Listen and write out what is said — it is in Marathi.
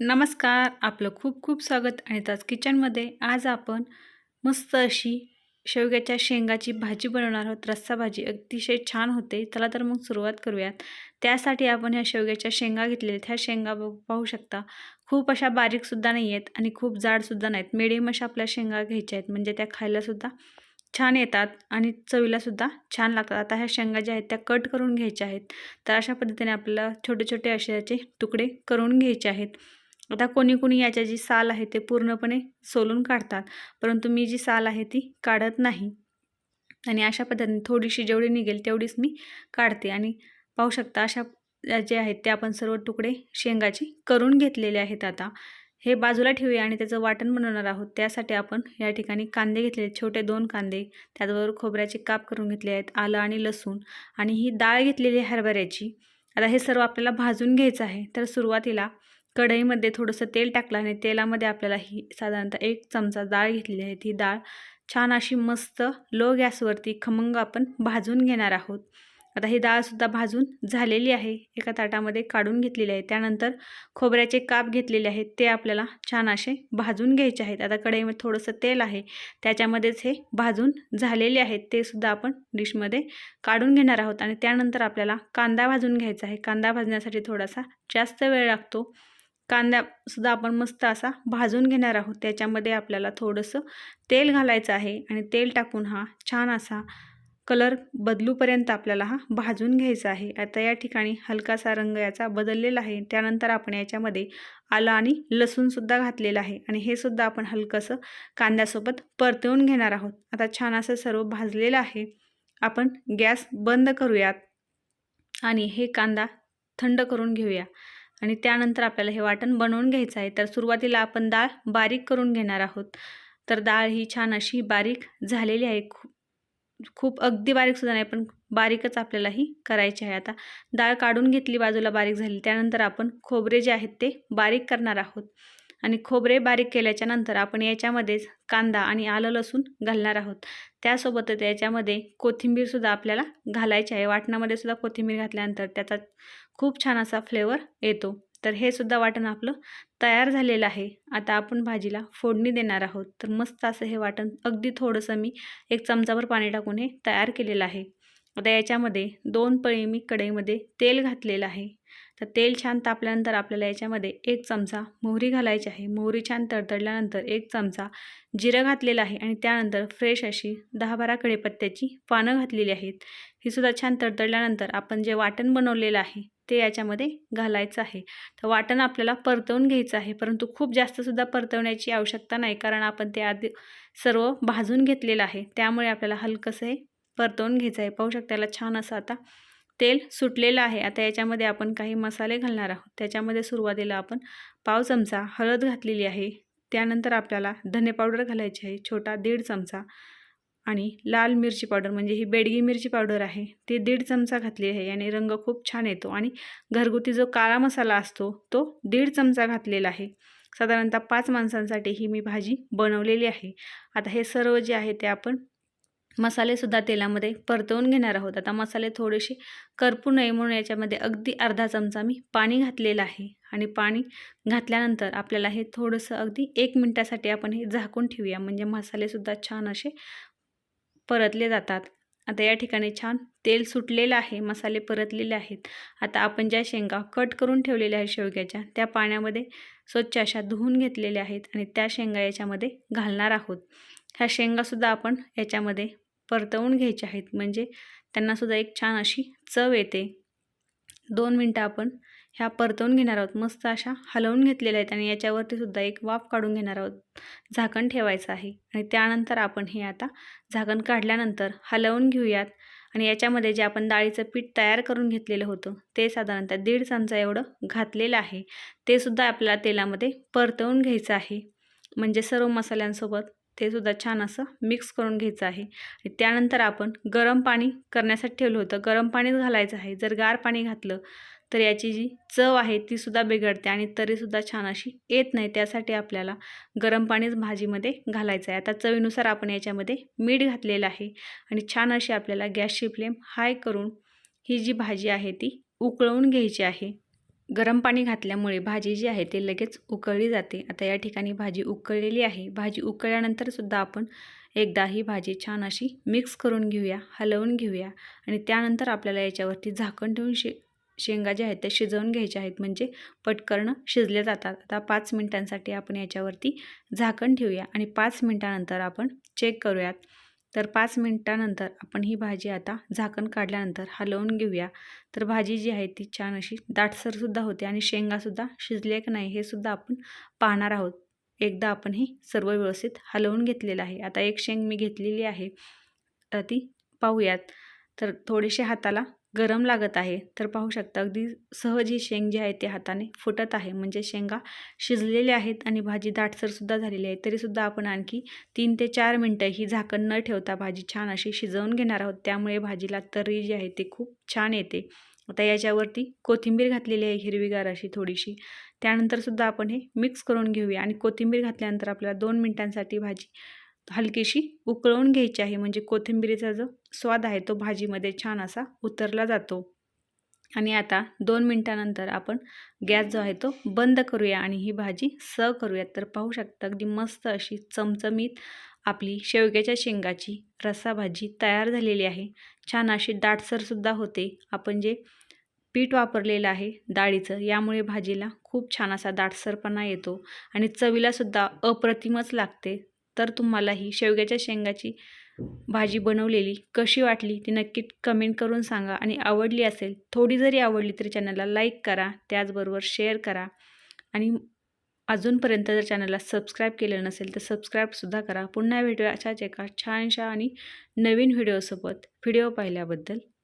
नमस्कार आपलं खूप खूप स्वागत आणि त्याच किचनमध्ये आज आपण मस्त अशी शेवग्याच्या शेंगाची भाजी बनवणार आहोत. रस्सा भाजी अतिशय छान होते. चला तर मग सुरुवात करूयात. त्यासाठी आपण ह्या शेवग्याच्या शेंगा घेतलेल्या आहेत. ह्या शेंगा बघ पाहू शकता खूप अशा बारीकसुद्धा नाही आहेत आणि खूप जाडसुद्धा नाहीत. मिडियम अशा आपल्या शेंगा घ्यायच्या आहेत. म्हणजे त्या खायलासुद्धा छान येतात आणि चवीलासुद्धा छान लागतात. आता ह्या शेंगा ज्या आहेत त्या कट करून घ्यायच्या आहेत. तर अशा पद्धतीने आपल्याला छोटे छोटे असे याचे तुकडे करून घ्यायचे आहेत. आता कोणी कोणी याच्या जी साल आहे ते पूर्णपणे सोलून काढतात परंतु मी जी साल आहे ती काढत नाही. आणि अशा पद्धतीने थोडीशी जेवढी निघेल तेवढीच मी काढते. आणि पाहू शकता अशा जे आहेत ते आपण सर्व तुकडे शेंगाचे करून घेतलेले आहेत आता. हे बाजूला ठेवूया आणि त्याचं वाटण बनवणार आहोत. त्यासाठी आपण या ठिकाणी कांदे घेतले छोटे दोन कांदे. त्याचबरोबर खोबऱ्याचे काप करून घेतले आहेत आलं आणि लसूण. आणि ही डाळ घेतलेली आहे हरभऱ्याची. आता हे सर्व आपल्याला भाजून घ्यायचं आहे. तर सुरुवातीला कढईमध्ये थोडंसं तेल टाकलं आणि तेलामध्ये आपल्याला ही साधारणतः एक चमचा डाळ घेतलेली आहे. ती डाळ छान अशी मस्त लो गॅसवरती खमंग आपण भाजून घेणार आहोत. आता ही डाळसुद्धा भाजून झालेली आहे. एका ताटामध्ये काढून घेतलेली आहे. त्यानंतर खोबऱ्याचे काप घेतलेले आहेत. ते आपल्याला छान असे भाजून घ्यायचे आहेत. आता कढईमध्ये थोडंसं तेल आहे. त्याच्यामध्येच हे भाजून झालेले आहेत. ते सुद्धा आपण डिशमध्ये काढून घेणार आहोत. आणि त्यानंतर आपल्याला कांदा भाजून घ्यायचा आहे. कांदा भाजण्यासाठी थोडासा जास्त वेळ लागतो. कांदासुद्धा आपण मस्त असा भाजून घेणार आहोत. त्याच्यामध्ये आपल्याला थोडंसं तेल घालायचं आहे आणि तेल टाकून हा छान असा कलर बदलूपर्यंत आपल्याला हा भाजून घ्यायचा आहे. आता या ठिकाणी हलकासा रंग याचा बदललेला आहे. त्यानंतर आपण याच्यामध्ये आलं आणि लसूणसुद्धा घातलेलं आहे आणि हे सुद्धा आपण हलकंसं कांद्यासोबत परतवून घेणार आहोत. आता छान असं सर्व भाजलेलं आहे. आपण गॅस बंद करूयात आणि हे कांदा थंड करून घेऊया. आणि त्यानंतर आपल्याला हे वाटण बनवून घ्यायचं आहे. तर सुरुवातीला आपण डाळ बारीक करून घेणार आहोत. तर डाळ ही छान अशी बारीक झालेली आहे. खूप खूप अगदी बारीकसुद्धा नाही पण बारीकच आपल्याला ही करायची आहे. आता डाळ काढून घेतली बाजूला बारीक झाली त्यानंतर आपण खोबरे जे आहेत ते बारीक करणार आहोत. आणि खोबरे बारीक केल्याच्यानंतर आपण याच्यामध्येच कांदा आणि आलं लसूण घालणार आहोत. त्यासोबतच याच्यामध्ये कोथिंबीरसुद्धा आपल्याला घालायची आहे. वाटणामध्ये सुद्धा कोथिंबीर घातल्यानंतर त्याचा खूप छान असा फ्लेवर येतो. तर हे सुद्धा वाटण आपलं तयार झालेलं आहे. आता आपण भाजीला फोडणी देणार आहोत. तर मस्त असं हे वाटण अगदी थोडंसं मी एक चमचाभर पाणी टाकून हे तयार केलेलं आहे. आता याच्यामध्ये दोन पळी मी कढईमध्ये तेल घातलेलं आहे. तर तेल छान तापल्यानंतर आपल्याला याच्यामध्ये एक चमचा मोहरी घालायची आहे. मोहरी छान तडतडल्यानंतर एक चमचा जिरं घातलेलं आहे आणि त्यानंतर फ्रेश अशी दहा बारा कडेपत्त्याची पानं घातलेली आहेत. ही सुद्धा छान तडतडल्यानंतर आपण जे वाटण बनवलेलं आहे ते याच्यामध्ये घालायचं आहे. तर वाटण आपल्याला परतवून घ्यायचं आहे परंतु खूप जास्तसुद्धा परतवण्याची आवश्यकता नाही कारण आपण ते आधी सर्व भाजून घेतलेलं आहे. त्यामुळे आपल्याला हलकंसं हे परतवून घ्यायचं आहे. पाहू शकता याला छान असं आता तेल सुटलेलं आहे. आता याच्यामध्ये आपण काही मसाले घालणार आहोत. त्याच्यामध्ये सुरुवातीला आपण पाव चमचा हळद घातलेली आहे. त्यानंतर आपल्याला धने पावडर घालायची आहे. छोटा दीड चमचा आणि लाल मिरची पावडर म्हणजे ही बेडगी मिरची पावडर आहे. ती दीड चमचा घातली आहे. आणि रंग खूप छान येतो आणि घरगुती जो काळा मसाला असतो तो दीड चमचा घातलेला आहे. साधारणतः पाच माणसांसाठी ही मी भाजी बनवलेली आहे. आता हे सर्व जे आहे ते आपण मसालेसुद्धा तेलामध्ये परतवून घेणार आहोत. आता मसाले थोडेसे करपू नये म्हणून याच्यामध्ये अगदी अर्धा चमचा मी पाणी घातलेलं आहे. आणि पाणी घातल्यानंतर आपल्याला हे थोडंसं अगदी एक मिनटासाठी आपण हे झाकून ठेवूया. म्हणजे मसालेसुद्धा छान असे परतले जातात. आता या ठिकाणी छान तेल सुटलेलं आहे. मसाले परतलेले आहेत. आता आपण ज्या शेंगा कट करून ठेवलेल्या आहेत शेवग्याच्या त्या पाण्यामध्ये स्वच्छ अशा धुवून घेतलेल्या आहेत आणि त्या शेंगा याच्यामध्ये घालणार आहोत. ह्या शेंगासुद्धा आपण याच्यामध्ये परतवून घ्यायचे आहेत. म्हणजे त्यांनासुद्धा एक छान अशी चव येते. दोन मिनटं आपण ह्या परतवून घेणार आहोत. मस्त अशा हलवून घेतलेल्या आहेत आणि याच्यावरती सुद्धा एक वाफ काढून घेणार आहोत. झाकण ठेवायचं आहे. आणि त्यानंतर आपण हे आता झाकण काढल्यानंतर हलवून घेऊयात. आणि याच्यामध्ये जे आपण डाळीचं पीठ तयार करून घेतलेलं होतं ते साधारणतः दीड चमचा एवढं घातलेलं आहे. ते सुद्धा आपल्याला तेलामध्ये परतवून घ्यायचं आहे. म्हणजे सर्व मसाल्यांसोबत ते सुद्धा छान असं मिक्स करून घ्यायचं आहे. आणि त्यानंतर आपण गरम पाणी करण्यासाठी ठेवलं होतं. गरम पाणीच घालायचं आहे. जर गार पाणी घातलं तर याची जी चव आहे तीसुद्धा बिघडते आणि तरीसुद्धा छान अशी येत नाही. त्यासाठी आपल्याला गरम पाणीच भाजीमध्ये घालायचं आहे. आता चवीनुसार आपण याच्यामध्ये मीठ घातलेलं आहे आणि छान अशी आपल्याला गॅसची फ्लेम हाय करून ही जी भाजी आहे ती उकळवून घ्यायची आहे. गरम पाणी घातल्यामुळे भाजी जी आहे ते लगेच उकळली जाते. आता या ठिकाणी भाजी उकळलेली आहे. भाजी उकळल्यानंतरसुद्धा आपण एकदा ही भाजी छान अशी मिक्स करून घेऊया हलवून घेऊया आणि त्यानंतर आपल्याला याच्यावरती झाकण ठेवून शे शेंगा ज्या आहेत त्या शिजवून घ्यायच्या आहेत. म्हणजे पटकन शिजले जातात. आता पाच मिनटांसाठी आपण याच्यावरती झाकण ठेवूया आणि पाच मिनटानंतर आपण चेक करूयात. तर पाच मिनटानंतर आपण ही भाजी आता झाकण काढल्यानंतर हलवून घेऊया. तर भाजी जी आहे ती छान अशी दाटसरसुद्धा होते आणि शेंगासुद्धा शिजले की नाही हे सुद्धा आपण पाहणार आहोत. एकदा आपण ही सर्व व्यवस्थित हलवून घेतलेलं आहे. आता एक शेंग मी घेतलेली आहे ती पाहूयात. तर थोडेसे हाताला गरम लागत आहे तर पाहू शकता अगदी सहज ही शेंग जी आहे ते हाताने फुटत आहे. म्हणजे शेंगा शिजलेल्या आहेत आणि भाजी दाटसरसुद्धा झालेली आहे. तरीसुद्धा आपण आणखी तीन ते चार मिनटं ही झाकण न ठेवता भाजी छान अशी शिजवून घेणार आहोत. त्यामुळे भाजीला तर्री जी आहे ती खूप छान येते. आता याच्यावरती कोथिंबीर घातलेली आहे हिरवीगार अशी थोडीशी. त्यानंतरसुद्धा आपण हे मिक्स करून घेऊया आणि कोथिंबीर घातल्यानंतर आपल्याला दोन मिनटांसाठी भाजी हलकीशी उकळवून घ्यायची आहे. म्हणजे कोथिंबीरीचा जो स्वाद आहे तो भाजीमध्ये छान असा उतरला जातो. आणि आता दोन मिनटानंतर आपण गॅस जो आहे तो बंद करूया आणि ही भाजी सर्व करूया तर पाहू शकता अगदी मस्त अशी चमचमीत आपली शेवग्याच्या शेंगाची रसा भाजी तयार झालेली आहे. छान अशी दाटसरसुद्धा होते. आपण जे पीठ वापरलेलं आहे डाळीचं यामुळे भाजीला खूप छान असा दाटसरपणा येतो. आणि चवीलासुद्धा अप्रतिमच लागते. तर तुम्हाला ही शेवग्याच्या शेंगाची भाजी बनवलेली कशी वाटली ती नक्की कमेंट करून सांगा. आणि आवडली असेल थोडी जरी आवडली तरी चॅनलला लाईक करा त्याचबरोबर शेअर करा. आणि अजूनपर्यंत जर चॅनलला सबस्क्राईब केलं नसेल तर सबस्क्राईबसुद्धा करा. पुन्हा भेटूया अशाच एका छानशा आणि नवीन व्हिडिओसोबत व्हिडिओ पाहिल्याबद्दल